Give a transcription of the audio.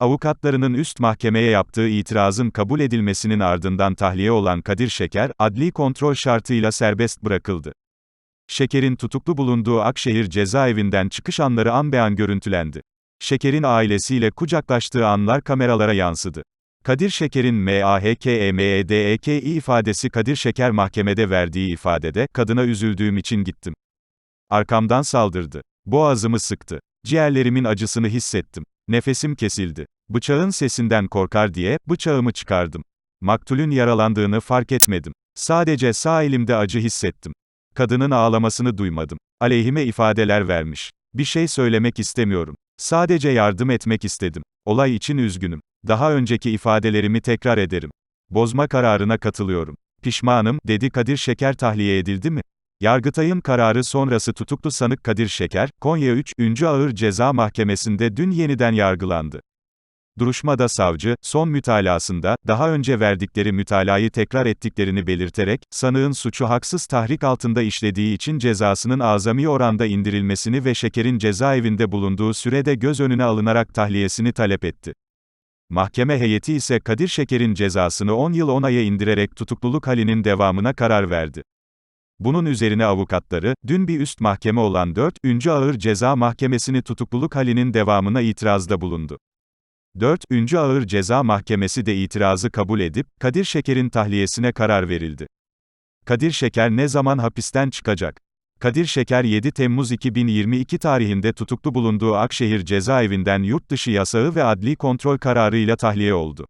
Avukatlarının üst mahkemeye yaptığı itirazın kabul edilmesinin ardından tahliye olan Kadir Şeker, adli kontrol şartıyla serbest bırakıldı. Şeker'in tutuklu bulunduğu Akşehir cezaevinden çıkış anları an be an görüntülendi. Şeker'in ailesiyle kucaklaştığı anlar kameralara yansıdı. Kadir Şeker'in MAHKEMEDEKİ ifadesi Kadir Şeker mahkemede verdiği ifadede, kadına üzüldüğüm için gittim. Arkamdan saldırdı. Boğazımı sıktı. Ciğerlerimin acısını hissettim. Nefesim kesildi. Bıçağın sesinden korkar diye, bıçağımı çıkardım. Maktulün yaralandığını fark etmedim. Sadece sağ elimde acı hissettim. Kadının ağlamasını duymadım. Aleyhime ifadeler vermiş. Bir şey söylemek istemiyorum. Sadece yardım etmek istedim. Olay için üzgünüm. Daha önceki ifadelerimi tekrar ederim. Bozma kararına katılıyorum. Pişmanım, dedi Kadir Şeker tahliye edildi mi? Yargıtay'ın kararı sonrası tutuklu sanık Kadir Şeker, Konya 3. Ağır Ceza Mahkemesi'nde dün yeniden yargılandı. Duruşmada savcı, son mütalasında, daha önce verdikleri mütalayı tekrar ettiklerini belirterek, sanığın suçu haksız tahrik altında işlediği için cezasının azami oranda indirilmesini ve Şeker'in cezaevinde bulunduğu sürede göz önüne alınarak tahliyesini talep etti. Mahkeme heyeti ise Kadir Şeker'in cezasını 10 yıl 10 aya indirerek tutukluluk halinin devamına karar verdi. Bunun üzerine avukatları, dün bir üst mahkeme olan 4. Ağır Ceza Mahkemesi'ni tutukluluk halinin devamına itirazda bulundu. 4. Ağır Ceza Mahkemesi de itirazı kabul edip, Kadir Şeker'in tahliyesine karar verildi. Kadir Şeker ne zaman hapisten çıkacak? Kadir Şeker 7 Temmuz 2022 tarihinde tutuklu bulunduğu Akşehir cezaevinden yurt dışı yasağı ve adli kontrol kararıyla tahliye oldu.